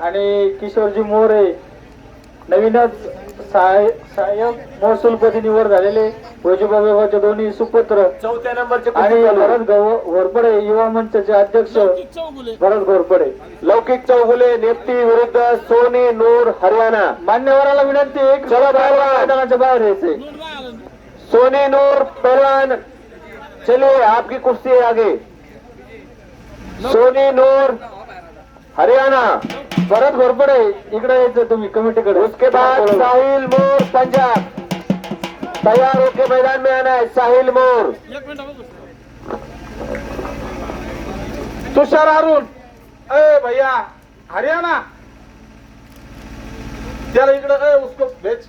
आणि किशोरजी मोरे नवीनच सहाय सहाय्यक महसूलपती निवड झालेले वैजोबा विभागाचे दोन्ही सुपुत्र चौथ्या नंबरचे आणि भरत गव- घोरपडे युवा मंचाचे अध्यक्ष भरत घोरपडे. लौकिक चौगुले नेप्ती विरुद्ध सोनी नूर हरियाणा मान्यवराला विनंती आहे की चला पहलवान. मैदानाच्या बाहेर यायचे. सोनी नूर पहलवान. चलिए आपकी कुश्ती है आगे. सोनी नूर हरियाणा. भरत घोरपडे इकडे यायचं तुम्ही कमिटीकडे. उसके बाद साहिल मोर पंजाब. तैयार होके मैदान में आना है साहिल मोर. तुषार अरुण ए भैया हरियाणा. त्याला इकडं ए उसको भेज.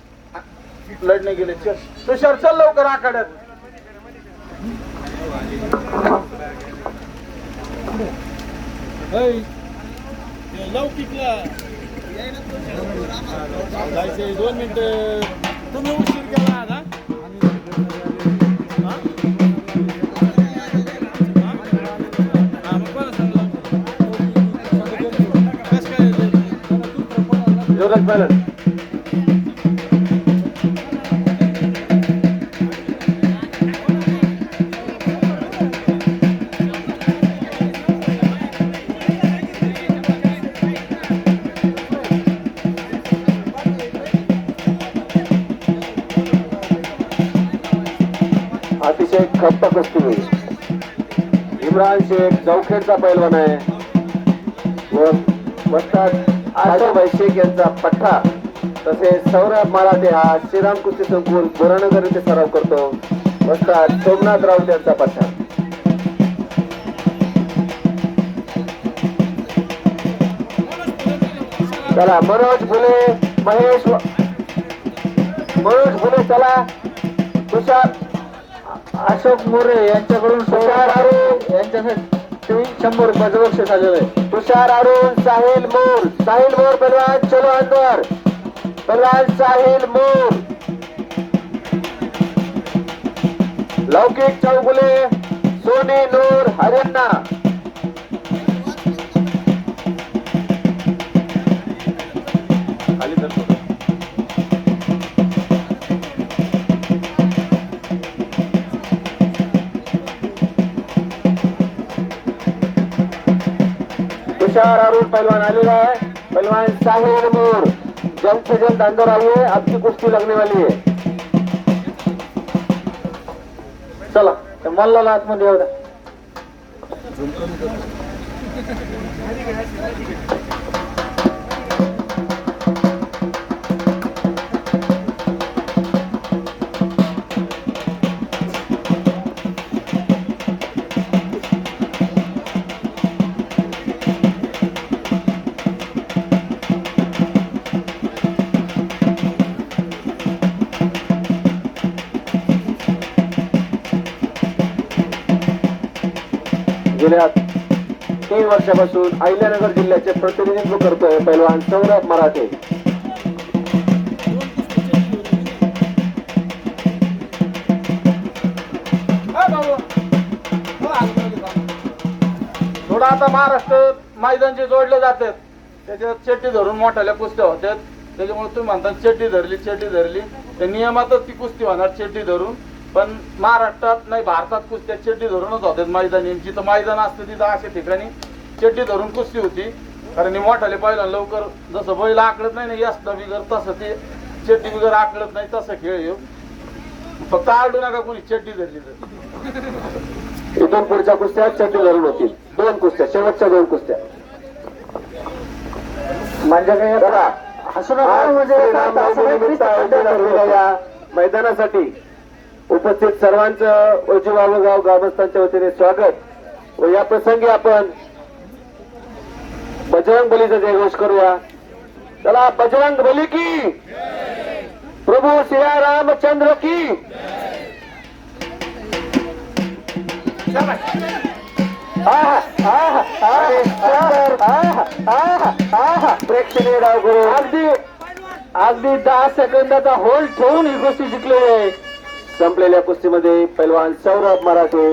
लढणे गेले. चल. तुषार चल लवकर आखाड्यात. लौकिकला जायचंय दोन मिनिट तुम्ही उशीर केला आता हा? हा? हा, शेख बरं समजा. खप्प कुस्ती होईल इम्रान शेख चौखेडचा पैलवान आहे. व वस्ताद आजोबाई शेख यांचा पठ्ठा. तसेच सौरभ मराठे हा श्रीराम कुस्ती संकुल बोरानगर येथे सराव करतो. वस्ताद सोमनाथ राऊत यांचा पठ्ठा. चला मनोज फुले महेश मनोज फुले चला. तुषार अशोक मोरे यांच्याकडून तुषार अरुण यांच्यासाठी शंभर रुपयाचं बक्षीस आलेलं आहे. तुषार अरुण साहिल मोर. साहिल मोर पहलवान चलो अंदर. पहलवान साहिल मोर. लौकिक चौगुले सोनी नूर हरियाणा चार अरुण पहलवान आलेला आहे. पहलवान साहिल मोर. जल्द से जल्द अंदर आइए आपकी कुश्ती लगने वाली है. चला त्या मल्लाला आतमध्ये एवढा गेल्या तीन वर्षापासून अहिल्यानगर जिल्ह्याचे प्रतिनिधित्व करतोय पैलवान सौरभ मराठे. ए थोडं आता महाराष्ट्र मैदानचे जोडले जातात. त्याच्यात चेट्टी धरून मोठ्याल्या कुस्त्या होत्यात. त्याच्यामुळे तुम्ही म्हणता चेट्टी धरली चेट्टी धरली. त्या नियमातच ती कुस्ती होणार चेट्टी धरून. पण महाराष्ट्रात नाही भारतात कुस्त्या चेटी धरूनच होत्यात मैदानी. जिथं मैदान असतं तिथं अशा ठिकाणी चेटी धरून कुस्ती होती. कारण हे मोठाले पहिला लवकर जसं बैल आकळत नाही ना यासनं बिगर तसं ते चेटी बिगर आकळत नाही तसं खेळ येऊ फक्त आरडू नका कोणी चड्डी धरली तर. इथून पुढच्या कुस्त्या चटी धरून होतील. दोन कुस्त्या शेवटच्या दोन कुस्त्या. म्हणजे काय चला हसू नका आज म्हणजे मैदानासाठी. उपस्थित सर्वांचं ओजीबाबूगाव ग्रामस्थांच्या वतीने स्वागत व या प्रसंगी आपण बजरंग बलीचा जयघोष करूया. चला बजरंग बली की! प्रभू सिया रामचंद्र की! प्रेक्षणीय डाव करू अगदी अगदी दहा सेकंदाचा होल्ड ठेवून ही गोष्टी जिंकलेली आहे. संपलेल्या कुस्तीमध्ये पैलवान सौरभ मराठे